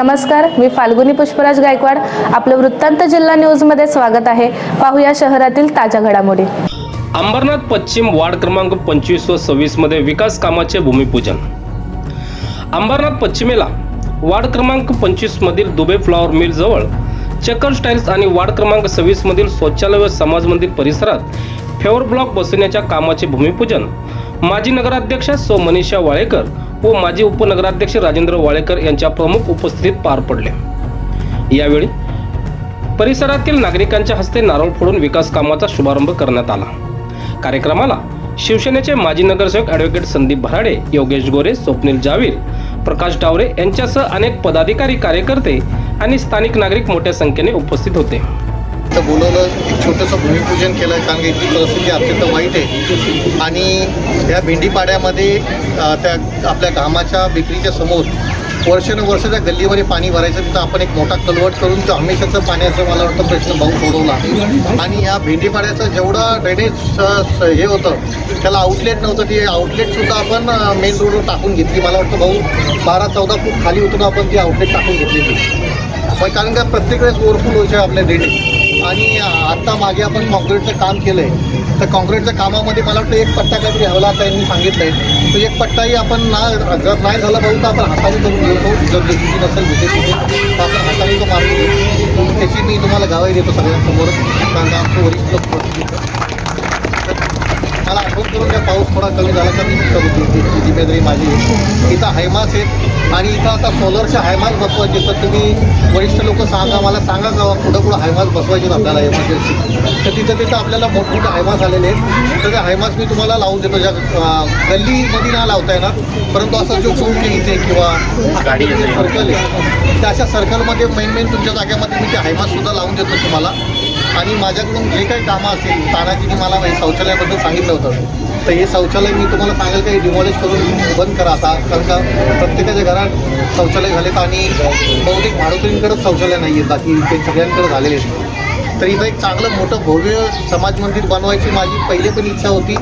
नमस्कार मी फाल्गुनी पुष्पराज गायकवाड. आपलं वृत्तांत जिल्हा न्यूजमध्ये स्वागत आहे. पाहूया शहरातील ताज्या घडामोडी. अंबरनाथ पश्चिम वार्ड क्रमांक पंचवीस व सव्वीसमध्ये विकास कामाचे भूमिपूजन. अंबरनाथ पश्चिमेला वार्ड क्रमांक पंचवीस मधील दुबे फ्लॉवर मिल जवळ चक्कर स्टाईल्स आणि वार्ड क्रमांक सव्वीस मधील शौचालय व समाज मंदिर परिसरात फेवर ब्लॉक बसवण्याच्या कामाचे भूमिपूजन माजी नगराध्यक्षा सौ मनीषा वाळेकर व माजी उपनगराध्यक्ष राजेंद्र वाळेकर यांच्या प्रमुख उपस्थितीत पार पडले. यावेळी परिसरातील नागरिकांच्या हस्ते नारळ फोडून विकास कामाचा शुभारंभ करण्यात आला. कार्यक्रमाला शिवसेनेचे माजी नगरसेवक ॲडव्होकेट संदीप भराडे योगेश गोरे स्वप्नील जावीर प्रकाश डावरे यांच्यासह अनेक पदाधिकारी कार्यकर्ते आणि स्थानिक नागरिक मोठ्या संख्येने उपस्थित होते. तर बोलवलं एक छोटंसं भूमिपूजन केलं कारण की इथली परिस्थिती अत्यंत वाईट आहे. आणि या भेंडीपाड्यामध्ये त्या आपल्या घामाच्या विक्रीच्या समोर वर्षानुवर्ष त्या गल्लीमध्ये पाणी भरायचं तिथं आपण एक मोठा कलवट करून तो हमेशाचं पाण्याचा मला वाटतं प्रश्न भाऊ सोडवला. आणि या भेंडीपाड्याचं जेवढं ड्रेनेज हे होतं त्याला आउटलेट नव्हतं ते आउटलेटसुद्धा आपण मेन रोडवर टाकून घेतली. मला वाटतं भाऊ बारा चौदा फूट खाली होतं आपण ती आउटलेट टाकून घेतलेली. पण कारण का प्रत्येक वेळेस ओव्हरफुल व्हायचे आपल्या ड्रेनेज आणि आत्ता मागे आपण कॉन्क्रीटचं काम केलं आहे तर कॉन्क्रीटच्या कामामध्ये मला वाटतं एक पट्टा काहीतरी हवला आता यांनी सांगितलं आहे तो एक पट्टाही आपण ना जर नाही झाला भाऊ तर आपण हाताने करून घेतो जर जेसीबी नसेल विशेष तर आपण हाताने तो मार्ग घेऊ. त्याची मी तुम्हाला गावाही देतो सगळ्यांसमोर. कारण आमचं वरिष्ठ मला आठवण करून द्या पाऊस थोडा कमी झाला तर मी करू ती जिम्मेदारी माझी. इथं हायमास आहेत आणि इथं आता सोलरच्या हायमास बसवायचे तर तुम्ही वरिष्ठ लोक सांगा मला सांगा का पुढं पुढं हायमास बसवायचे आपल्याला एमर्जन्सी तर तिथं तिथं आपल्याला मोठमोठे हायमास आलेले आहेत. तर ते हायमास मी तुम्हाला लावून देतो. ज्या गल्लीमध्ये ना लावता येणार परंतु असं जो चौक इथे किंवा गाडी सर्कल आहे. त्या अशा सर्कलमध्ये मेन मेन तुमच्या जागेमध्ये मी ते हायमाससुद्धा लावून देतो तुम्हाला. आणि माझ्याकडून जे काही कामं असतील तानाजीने मला हे शौचालयाबद्दल सांगितलं होतं. तर हे शौचालय मी तुम्हाला सांगेल काही डिमॉलिश करून बंद करा आता. कारण का प्रत्येकाच्या घरात शौचालय झालेत आणि बहुतेक भाडोतरींकडेच शौचालय नाही आहेत बाकी ते सगळ्यांकडे झालेले आहेत. तर इथं एक चांगलं मोठं भव्य समाज मंदिर बनवायची माझी पहिले पण इच्छा होती.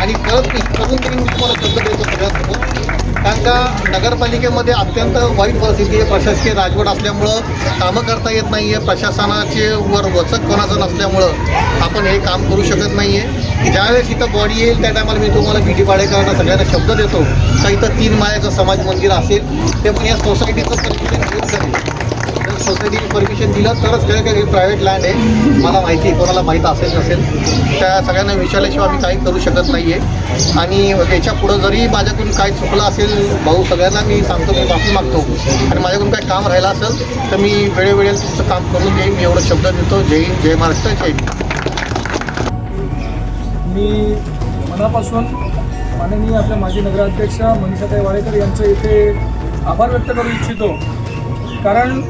आणि परत करून तरी मी तुम्हाला शब्द देतो सगळ्यात कारण का नगरपालिकेमध्ये अत्यंत वाईट परिस्थिती आहे. प्रशासकीय राजवट असल्यामुळं कामं करता येत नाही आहे प्रशासनाचे वर वचक कोणाचं नसल्यामुळं आपण हे काम करू शकत नाही आहे ज्यावेळेस इथं बॉडी येईल त्या टायमाला मी तुम्हाला भीती पाडेकरांना सगळ्यांना शब्द देतो. का इथं तीन मायाचं समाज मंदिर असेल ते पण या सोसायटीचं परमिशन करेल सोसायटीने परमिशन दिलं तरच काय काही प्रायव्हेट लँड आहे. मला माहिती आहे कोणाला माहीत असेल. नसेल त्या सगळ्यांना विचारल्याशिवाय आम्ही काही करू शकत नाही आहे आणि याच्या पुढं जरी माझ्याकडून काही चुकलं असेल भाऊ सगळ्यांना मी सांगतो मी माफी मागतो. आणि माझ्याकडून काही काम राहिलं असेल तर मी वेळोवेळेला तुमचं काम करून घेईन मी एवढं शब्द देतो. जय हिंद जय महाराष्ट्र जय मी मनापासून माननीय आपल्या माजी नगराध्यक्ष मनीषाताई वाडेकर यांचं इथे आभार व्यक्त करू इच्छितो. कारण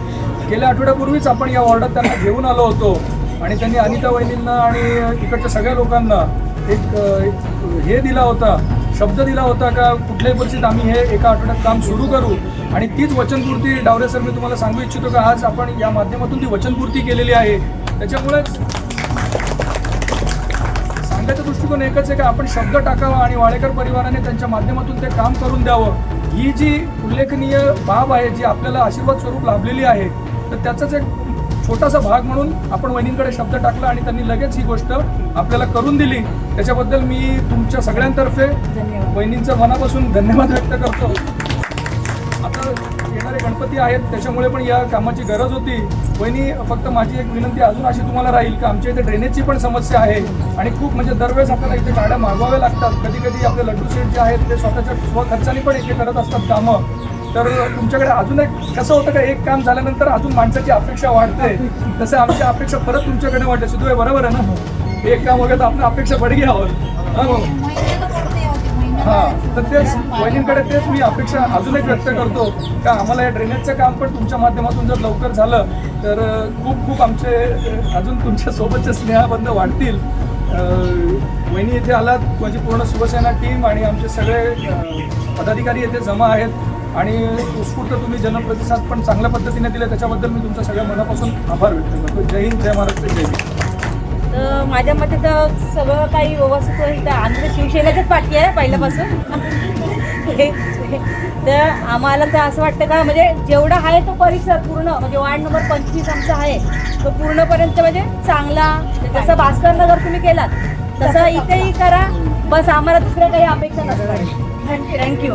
गेल्या आठवड्यापूर्वीच आपण या वॉर्डात त्यांना घेऊन आलो होतो. आणि त्यांनी अनिता वहिनींना आणि इकडच्या सगळ्या लोकांना एक एक हे दिला होता शब्द दिला होता का कुठल्याही परिस्थितीत आम्ही हे एका आठवड्यात काम सुरू करू. आणि तीच वचनपूर्ती डावरे सर मी तुम्हाला सांगू इच्छितो का आज आपण या माध्यमातून ती वचनपूर्ती केलेली आहे. त्याच्यामुळेच सांगायचा दृष्टिकोन एकच आहे का आपण शब्द टाकावा आणि वाळेकर परिवाराने त्यांच्या माध्यमातून ते काम करून द्यावं. ही जी उल्लेखनीय बाब आहे जी आपल्याला आशीर्वाद स्वरूप लाभलेली आहे तर त्याचाच एक छोटासा भाग म्हणून आपण वहिनींकडे शब्द टाकला आणि त्यांनी लगेच ही गोष्ट आपल्याला करून दिली. त्याच्याबद्दल मी तुमच्या सगळ्यांतर्फे वहिनींचं मनापासून धन्यवाद व्यक्त करतो. आता येणारे गणपती आहेत त्याच्यामुळे पण या कामाची गरज होती. वहिनी फक्त माझी एक विनंती अजून अशी तुम्हाला राहील की आमच्या इथे ड्रेनेजची पण समस्या आहे आणि खूप म्हणजे दरवेळेस आपल्याला इथे गाड्या मागवाव्या लागतात. कधी कधी आपले लड्डू शेठ जे आहेत ते स्वतःच्या स्वखर्चाने पण इथे करत असतात कामं. तर तुमच्याकडे अजून एक कसं होतं का एक काम झाल्यानंतर अजून माणसाची अपेक्षा वाढते. तसं आमची अपेक्षा परत तुमच्याकडे वाढते. सिद्धू बरोबर आहे ना? एक काम वगैरे तर आपण अपेक्षा बडगी आहोत हा हां तर तेच वहिनींकडे तेच मी अपेक्षा अजून एक व्यक्त करतो. का आम्हाला या ड्रेनेजचं काम पण तुमच्या माध्यमातून जर लवकर झालं तर खूप खूप आमचे अजून तुमच्या सोबतचे स्नेहबंध वाढतील. वहिनी इथे आलात माझी पूर्ण शिवसेना टीम आणि आमचे सगळे पदाधिकारी येथे जमा आहेत. आणि उत्स्फूर्त तुम्ही जनप्रतिसाद पण चांगल्या पद्धतीने दिले त्याच्याबद्दल मी तुमच्या सगळ्या मनापासून आभार व्यक्त करतो. जय हिंद जय महाराष्ट्र जय हिंद. तर माझ्या मते तर सगळं काही व्यवस्थित होईल तर आम्ही तर शिवसेनेच्याच पाठी आहे पहिल्यापासून. तर आम्हाला तर असं वाटतं का म्हणजे जेवढा आहे तो परिसर पूर्ण म्हणजे वार्ड नंबर पंचवीस आमचा आहे. तो पूर्णपर्यंत म्हणजे चांगला जसं भास्कर नगर तुम्ही केलात तसं इथेही करा. बस आम्हाला दुसऱ्या काही अपेक्षा नसतात. थँक्यू